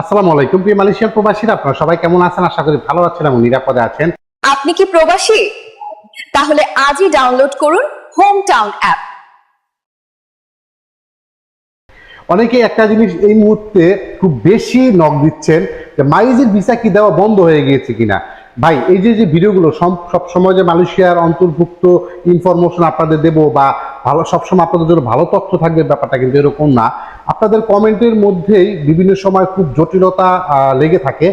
আসসালামু আলাইকুম প্রিয় মালয়েশিয়ার প্রবাসীরা। আপনারা সবাই কেমন আছেন? আশা করি ভালো আছেন এবং নিরাপদে আছেন। আপনি কি প্রবাসী? তাহলে আজই ডাউনলোড করুন হোম টাউন অ্যাপ। অনেকে একটা জিনিস এই মুহূর্তে খুব বেশি নক দিচ্ছেন যে মাইজের ভিসা কি দেওয়া বন্ধ হয়ে গিয়েছে কিনা? ভাই এই যে যে ভিডিওগুলো সব সবসময় যে মালয়েশিয়ার অন্তর্ভুক্ত ইনফরমেশন আপনাদের দেবো বা ভালো, সবসময় আপনাদের জন্য ভালো তথ্য থাকবে ব্যাপারটা কিন্তু এরকম না। আপনাদের কমেন্টের মধ্যেই বিভিন্ন সময় খুব জটিলতা লেগে থাকে।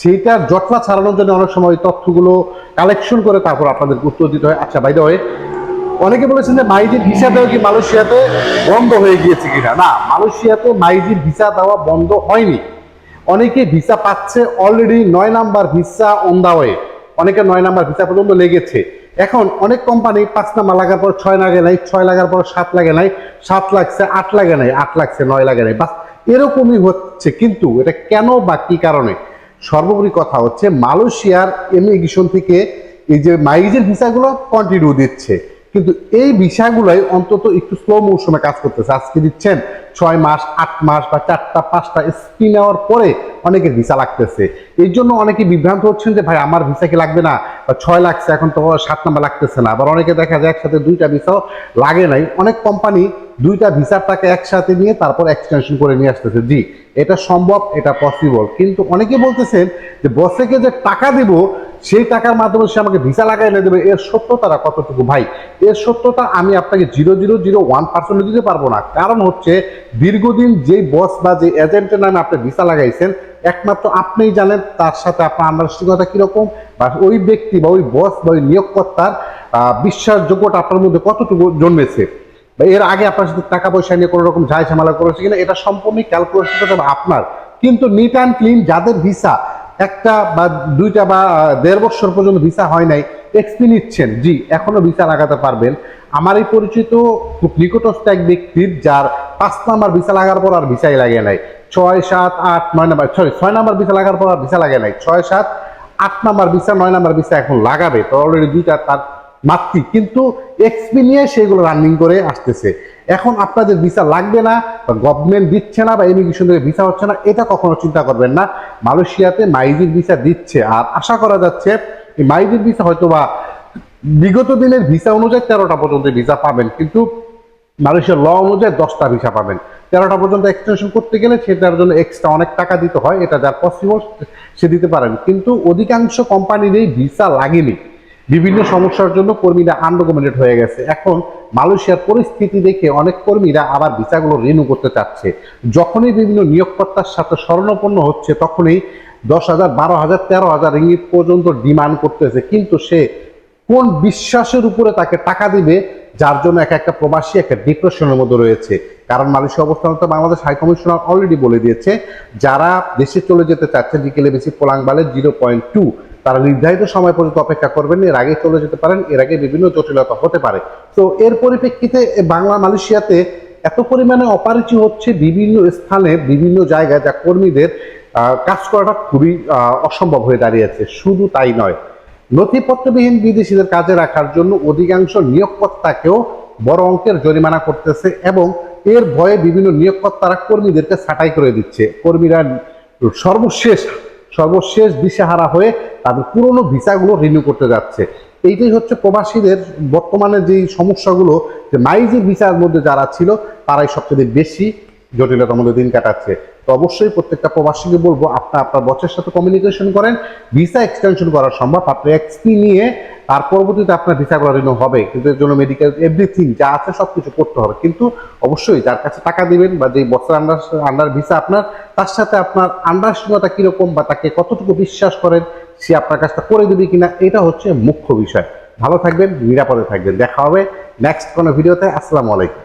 সেইটার জটলা ছাড়ানোর জন্য অনেক সময় তথ্যগুলো কালেকশন করে তারপর আপনাদের উত্তর দিতে হয়। আচ্ছা বাইরে হয় অনেকে বলেছেন যে মাইজির ভিসা দেওয়া কি মালয়েশিয়াতে বন্ধ হয়ে গিয়েছে কিনা? না, মালয়েশিয়াতে মাইজির ভিসা দেওয়া বন্ধ হয়নি। অনেকে ভিসা পাচ্ছে অলরেডি নয় number visa on the way অনেকে নয় নাম্বার ভিসা পর্যন্ত লেগেছে। এখন অনেক কোম্পানি পাঁচ নাম্বার লাগার পর ছয় লাগে নাই, ছয় লাগার পর সাত লাগে নাই, সাত লাগছে, আট লাগে নাই, আট লাগছে, নয় লাগে নাই। বাস এরকমই হচ্ছে, কিন্তু এটা কেন বা কি কারণে? সর্বোপরি কথা হচ্ছে, মালয়েশিয়ার ইমিগ্রেশন থেকে এই যে মাইজের ভিসাগুলো কন্টিনিউ দিচ্ছে। কিন্তু এই ভিসাগুলোই অন্তত একটু স্লো মৌসুমে কাজ করতেছে। আজকে দিচ্ছেন ছয় মাস, আট মাস বা চারটা, পাঁচটা স্কি নেওয়ার পরে অনেকের ভিসা লাগতেছে। এই জন্য অনেকে বিভ্রান্ত হচ্ছেন যে, ভাই, আমার ভিসা কি লাগবে না? ছয় লাগছে, এখন তো সাত নাম্বার লাগতেছে না। আবার অনেকে দেখা যায় একসাথে দুইটা ভিসাও লাগে নাই। অনেক কোম্পানি দুইটা ভিসার টাকা একসাথে নিয়ে তারপর এক্সটেনশন করে নিয়ে আসতেছে। জি, এটা সম্ভব, এটা পসিবল কিন্তু অনেকে বলতেছেন যে বসেকে যে টাকা দিব, সেই টাকার মাধ্যমে সে আমাকে ভিসা লাগাই এনে দেবে। এর সত্যতাটা কতটুকু ভাই? এর সত্যতা আমি আপনাকে zero zero zero one percent দিতে পারব না। কারণ হচ্ছে দীর্ঘদিন যেই বস বা যে এজেন্টের নামে আপনি ভিসা লাগাইছেন একমাত্র আপনিই জানেন তার সাথে আপনার আন্ডারস্ট্যান্ডিংটা কীরকম, বা ওই ব্যক্তি বা ওই বস বা ওই নিয়োগকর্তার বিশ্বাসযোগ্যটা আপনার মধ্যে কতটুকু জন্মেছে? বা এর আগে আপনার সাথে টাকা পয়সা নিয়ে কোনো রকম ঝাই ঝামেলা করেছে কিনা, এটা সম্পূর্ণ ক্যালকুলেশন আপনার। কিন্তু নিট অ্যান্ড ক্লিন যাদের ভিসা একটা বা দুইটা বা দেড় বছর পর্যন্ত ভিসা হয় নাই এক্সপি নিচ্ছেন। জি, এখনও ভিসা লাগাতে পারবেন। আমার এই পরিচিত খুব নিকটস্থ এক ব্যক্তির, যার পাঁচ নাম্বার ভিসা লাগার পর আর ভিসাই লাগে নাই। ছয়, সাত, আট, নয় নাম্বার সরি ছয় নাম্বার ভিসা লাগার পর আর ভিসা লাগে নাই। ছয়, সাত, আট নাম্বার ভিসা নয় নাম্বার ভিসা এখন লাগাবে। তো অলরেডি দুইটা তার মাতৃ। কিন্তু এক্সপি নিয়ে সেগুলো রানিং করে আসতেছে। এখন আপনাদের ভিসা লাগবে না, বা গভর্নমেন্ট দিচ্ছে না, বা ইমিগ্রেশন থেকে ভিসা হচ্ছে না, এটা কখনো চিন্তা করবেন না। মালয়েশিয়াতে মাইজির ভিসা দিচ্ছে। আর আশা করা যাচ্ছে, এই মাইজির ভিসা হয়তো বা বিগত দিনের ভিসা অনুযায়ী তেরোটা পর্যন্ত ভিসা পাবেন, কিন্তু মালয়েশিয়ার ল অনুযায়ী দশটা ভিসা পাবেন। তেরোটা পর্যন্ত এক্সটেনশন করতে গেলে সেটার জন্য এক্সট্রা অনেক টাকা দিতে হয়, এটা যার পসিবল সে দিতে পারেন। কিন্তু অধিকাংশ কোম্পানিরই ভিসা লাগেনি। বিভিন্ন সমস্যার জন্য কর্মীরা আনডকুমেন্টেড হয়ে গেছে। এখন মালয়েশিয়ার পরিস্থিতি দেখে অনেক কর্মীরা আবার ভিসাগুলো রিনিউ করতে চাচ্ছে। যখনই বিভিন্ন নিয়োগকর্তার সাথে স্মরণাপন্ন হচ্ছে, তখনই দশ হাজার, বারো হাজার, তেরো হাজার রিঙ্গিত পর্যন্ত ডিমান্ড করতেছে। কিন্তু সে কোন বিশ্বাসের উপরে তাকে টাকা দিবে, যার জন্য এক একটা প্রবাসী একটা ডিপ্রেশনের মধ্যে রয়েছে। কারণ মালয়েশিয়া অবস্থান তো বাংলাদেশ হাই কমিশনার অলরেডি বলে দিয়েছে, যারা দেশে চলে যেতে চাচ্ছে বিকেলে বেশি পোলাংবালে জিরো পয়েন্ট টু তারা নির্ধারিত সময় পর্যন্ত অপেক্ষা করবেন এর আগে চলে যেতে পারেন, এর আগে বিভিন্ন জটিলতা হতে পারে। তো এর পরিপ্রেক্ষিতে বাংলা মালয়েশিয়াতে এত পরিমাণে অপারিচি হচ্ছে বিভিন্ন স্থানে, বিভিন্ন জায়গায়, যা কর্মীদের কাজ করাটা খুবই অসম্ভব হয়ে দাঁড়িয়েছে। শুধু তাই নয় নথিপত্রবিহীন বিদেশিদের কাজে রাখার জন্য অধিকাংশ নিয়োগকর্তাকেও বড় অঙ্কের জরিমানা করতেছে এবং এর ভয়ে বিভিন্ন নিয়োগকর্তারা কর্মীদেরকে ছাঁটাই করে দিচ্ছে। কর্মীরা সর্বশেষ সর্বশেষ দিশেহারা হয়ে তাদের পুরনো ভিসাগুলো রিনিউ করতে যাচ্ছে। এইটাই হচ্ছে প্রবাসীদের বর্তমানে যেই সমস্যাগুলো, যে মাইজি ভিসার মধ্যে যারা ছিল, তারাই সবচেয়ে বেশি জটিলতার মধ্যে দিন কাটাচ্ছে। তো অবশ্যই প্রত্যেকটা প্রবাসীকে বলব, আপনার আপনার বসের সাথে কমিউনিকেশন করেন ভিসা এক্সটেনশন করা সম্ভব। আপনি এক্সপি নিয়ে, তার পরবর্তীতে আপনার ভিসাগুলো রিনিউ হবে। কিন্তু এর জন্য মেডিকেল এভরিথিং যা আছে সব কিছু করতে হবে। কিন্তু অবশ্যই যার কাছে টাকা দিবেন বা যেই বছর আন্ডার আন্ডার ভিসা আপনার, তার সাথে আপনার আন্ডারস্ট্যান্ডিংটা কীরকম বা তাকে কতটুকু বিশ্বাস করেন, সে আপনার কাজটা করে দেবে কিনা, এটা হচ্ছে মুখ্য বিষয়। ভালো থাকবেন, নিরাপদে থাকবেন। দেখা হবে নেক্সট কোনো ভিডিওতে আসসালামু আলাইকুম।